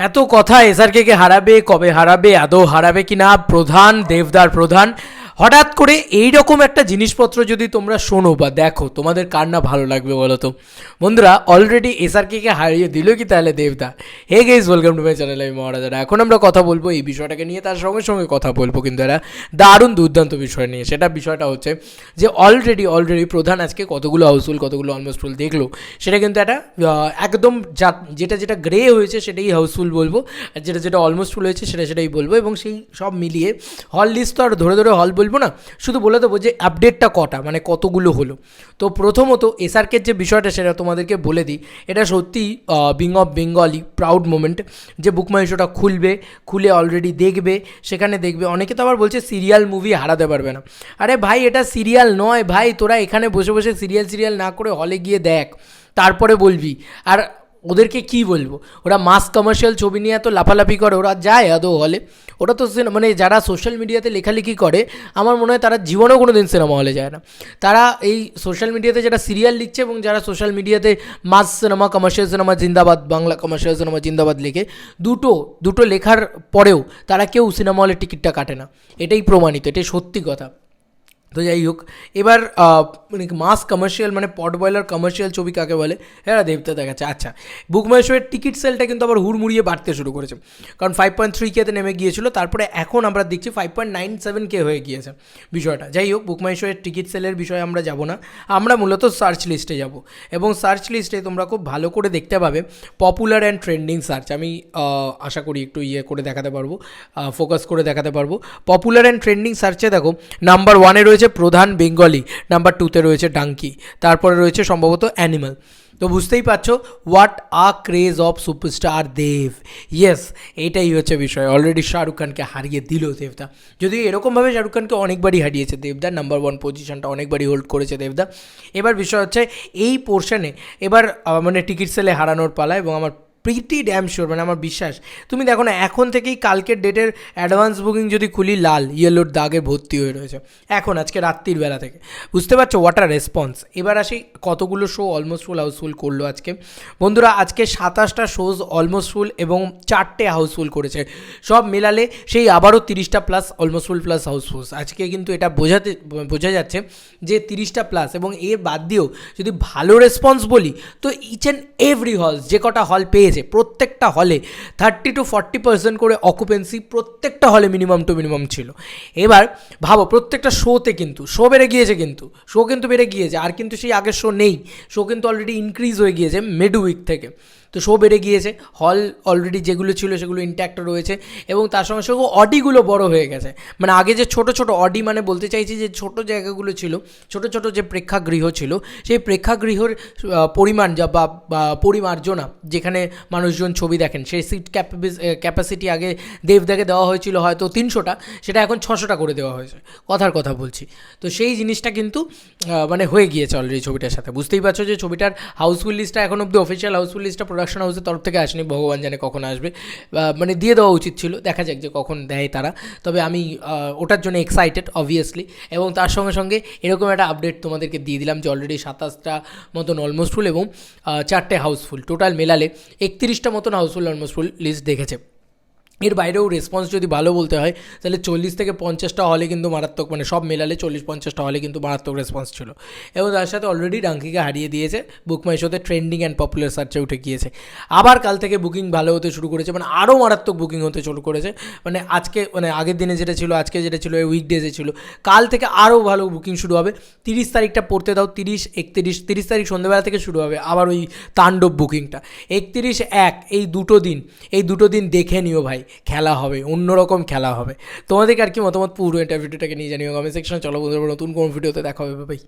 এত কথা এসআরকে কে হারাবে কবে হারাবে আদৌ হারাবে কিনা প্রধান দেবদার প্রধান হঠাৎ করে এই রকম একটা জিনিসপত্র যদি তোমরা শোনো বা দেখো, তোমাদের কার না ভালো লাগবে বলো তো? বন্ধুরা অলরেডি এসআরকে কে হারিয়ে দিল কি তাহলে দেবদা? Hey guys welcome to my channel আমি মহারাজারা। এখন আমরা কথা বলব এই বিষয়টাকে নিয়ে, তার সঙ্গে সঙ্গে কথা বলব কিন্তু এরা দারুণ দুর্দান্ত বিষয় নিয়ে। সেটা বিষয়টা হচ্ছে যে অলরেডি অলরেডি প্রধান আজকে কতগুলো হাউসফুল কতগুলো অলমোস্ট ফুল দেখল। সেটা কিন্তু একটা একদম যেটা যেটা গ্রে হয়েছে সেটাই হাউসফুল বলব, আর যেটা যেটা অলমোস্ট ফুল হয়েছে সেটা, সেটাই বলব এবং সেই সব মিলিয়ে হল লিস্ট তো আর ধরে ধরে হল বলব না, শুধু বলে দেবো যে আপডেটটা কটা মানে কতগুলো হলো। তো প্রথমত এসআরকের যে বিষয়টা, সেটা তোমাদেরকে বলে দিই। এটা সত্যি being of Bengali proud moment যে বুক মাই শোটা খুলবে, খুলে অলরেডি দেখবে, সেখানে দেখবে। অনেকে তো আবার বলছে সিরিয়াল মুভি হারাতে পারবে না। আরে ভাই, এটা সিরিয়াল নয়, ভাই, তোরা এখানে বসে বসে সিরিয়াল সিরিয়াল না করে হলে গিয়ে দেখ। তারপরে বলবি। আর ওদেরকে কি বলব? ওরা মাস কমার্শিয়াল ছবি নিয়ে এত লাফালাফি করে, ওরা যায় আদৌ হলে ওরা তো মানে যারা সোশ্যাল মিডিয়াতে লেখালেখি করে, আমার মনে হয় তারা জীবনেও কোনো দিন সিনেমা হলে যায় না। তারা এই সোশ্যাল মিডিয়াতে যারা সিরিয়াল লিখছে এবং যারা সোশ্যাল মিডিয়াতে মাস সিনেমা কমার্শিয়াল সিনেমা জিন্দাবাদ, বাংলা কমার্শিয়াল সিনেমা জিন্দাবাদ লেখে, দুটো দুটো লেখার পরেও তারা কেউ সিনেমা হলে টিকিটটা কাটে না। এটাই প্রমাণিত, এটাই সত্যি কথা। তো যাই হোক, এবার মানে মাস কমার্শিয়াল মানে পট বয়লার কমার্শিয়াল ছবি কাকে বলে? হ্যাঁ দেবতা দেখাচ্ছে। আচ্ছা বুক মাই শোয়ের টিকিট সেলটা কিন্তু আবার হুড়মুড়িয়ে বাড়তে শুরু করেছে। কারণ ফাইভ পয়েন্ট থ্রি কেতে নেমে গিয়েছিল, তারপরে এখন আমরা দেখছি five point nine seven K হয়ে গিয়েছে বিষয়টা। যাই হোক বুক মাই শোয়ের টিকিট সেলের বিষয়ে আমরা যাব না। আমরা মূলত সার্চ লিস্টে যাব। এবং সার্চ লিস্টে তোমরা খুব ভালো করে দেখতে পাবে পপুলার অ্যান্ড ট্রেন্ডিং সার্চ আমি আশা করি একটু ইয়ে করে দেখাতে পারব ফোকাস করে দেখাতে পারব। পপুলার অ্যান্ড ট্রেন্ডিং সার্চে দেখো নাম্বার ওয়ানে রয়েছে প্রধান বেঙ্গলি নাম্বার টুতে রয়েছে ডাঙ্কি তারপরে রয়েছে সম্ভবত অ্যানিমাল তো বুঝতেই পারছ what a craze of superstar Dev yes এইটাই হচ্ছে বিষয়। অলরেডি শাহরুখ খানকে হারিয়ে দিল দেবদা যদি এরকমভাবে শাহরুখ খানকে অনেকবারই হারিয়েছে দেবদা নাম্বার ওয়ান পজিশনটা অনেকবারই হোল্ড করেছে দেবদা এবার বিষয় হচ্ছে, এই পোর্শনে এবার মানে টিকিট সেলে হারানোর পালা এবং আমার প্রিটি ড্যাম শিওর মানে আমার বিশ্বাস। তুমি দেখো না, এখন থেকেই কালকের ডেটের অ্যাডভান্স বুকিং যদি খুলি, লাল ইয়েলোর দাগে ভর্তি হয়ে রয়েছে। এখন, আজকে রাত্রির বেলা থেকে। বুঝতে পারছ ওয়াটার রেসপন্স এবার আসি, কতগুলো শো অলমোস্ট ফুল হাউসফুল করল আজকে। বন্ধুরা, আজকে সাতাশটা শোজ অলমোস্ট ফুল এবং চারটে হাউসফুল করেছে। সব মেলালে সেই আবারও তিরিশটা plus almost full plus housefull আজকে কিন্তু এটা বোঝাতে, বোঝা যাচ্ছে যে তিরিশটা প্লাস এবং এর বাদ দিয়েও যদি ভালো রেসপন্স বলি, তো ইচ অ্যান্ড এভরি হল যে কটা হল পেয়েছে প্রত্যেকটা হলে থার্টি টু ফর্টি পার্সেন্ট করে অকুপেন্সি প্রত্যেকটা হলে মিনিমাম টু মিনিমাম ছিল। এবার ভাবো, প্রত্যেকটা শোতে কিন্তু শো বেড়ে গিয়েছে কিন্তু শো কিন্তু বেড়ে গিয়েছে, আর কিন্তু সেই আগের শো নেই। শো কিন্তু অলরেডি ইনক্রিজ হয়ে গিয়েছে মিড উইক থেকে। তো শো বেড়ে গিয়েছে। হল অলরেডি যেগুলো ছিল সেগুলো ইন্ট্যাক্ট রয়েছে এবং তার সঙ্গে সঙ্গে অডিগুলো বড় হয়ে গেছে। মানে আগে যে ছোট ছোট অডি মানে বলতে চাইছি যে ছোট জায়গাগুলো ছিল, ছোট ছোট যে প্রেক্ষাগৃহ ছিল, সেই প্রেক্ষাগৃহর পরিমাণ যা বা পরিমার্জনা যেখানে মানুষজন ছবি দেখেন, সেই সিট ক্যাপাসিটি আগে দেবদাকে দেওয়া হয়েছিল হয়তো তিনশোটা, সেটা এখন ছশোটা করে দেওয়া হয়েছে। কথার কথা বলছি। তো সেই জিনিসটা কিন্তু মানে হয়ে গিয়েছে অলরেডি ছবিটার সাথে। বুঝতেই পারছ যে ছবিটার হাউসফুল লিস্টটা এখন অব্দি অফিসিয়াল হাউসফুল লিস্টটা প্রোডাকশন হাউসের তরফ থেকে আসেনি, ভগবান জানে কখন আসবে। মানে দিয়ে দেওয়া উচিত ছিল, দেখা যাক যে কখন দেয় তারা। তবে আমি ওটার জন্য এক্সাইটেড অবভিয়াসলি এবং তার সঙ্গে সঙ্গে এরকম একটা আপডেট তোমাদেরকে দিয়ে দিলাম যে অলরেডি সাতাশটা মতন অলমোস্ট ফুল এবং চারটে হাউসফুল টোটাল মেলালে একত্রিশটা মতন হাউসফুল অলমোস্ট ফুল লিস্ট দেখেছে। এর বাইরেও রেসপন্স যদি ভালো বলতে হয়, তাহলে চল্লিশ থেকে পঞ্চাশটা হলে কিন্তু মারাত্মক মানে সব মেলালে চল্লিশ পঞ্চাশটা হলে কিন্তু মারাত্মক রেসপন্স ছিল। এবং তার সাথে অলরেডি ডাঙ্কিকে হারিয়ে দিয়েছে বুক মাই শোতে ট্রেন্ডিং অ্যান্ড পপুলার সার্চে উঠে গিয়েছে। আবার কাল থেকে বুকিং ভালো হতে শুরু করেছে মানে আরও মারাত্মক বুকিং হতে শুরু করেছে। মানে আজকে মানে আগের দিনে যেটা ছিল, আজকে যেটা ছিল উইকডেজে ছিল। কাল থেকে আরও ভালো বুকিং শুরু হবে। তিরিশ তারিখটা পড়তে দাও, তিরিশ, একত্রিশ, তিরিশ তারিখ সন্ধ্যেবেলা থেকে শুরু হবে। আবার ওই তাণ্ডব বুকিংটা একত্রিশ, এক, এই দুটো দিন, এই দুটো দিন দেখে নিও ভাই। খেলা হবে, অন্যরকম খেলা হবে। তোমাদেরকে আর কি মতামত পুরো ইন্টারভিউটাকে নিয়ে জানিও কমেন্ট সেকশনে চলো বন্ধুরা, নতুন কোন ভিডিওতে দেখা হবে ভাই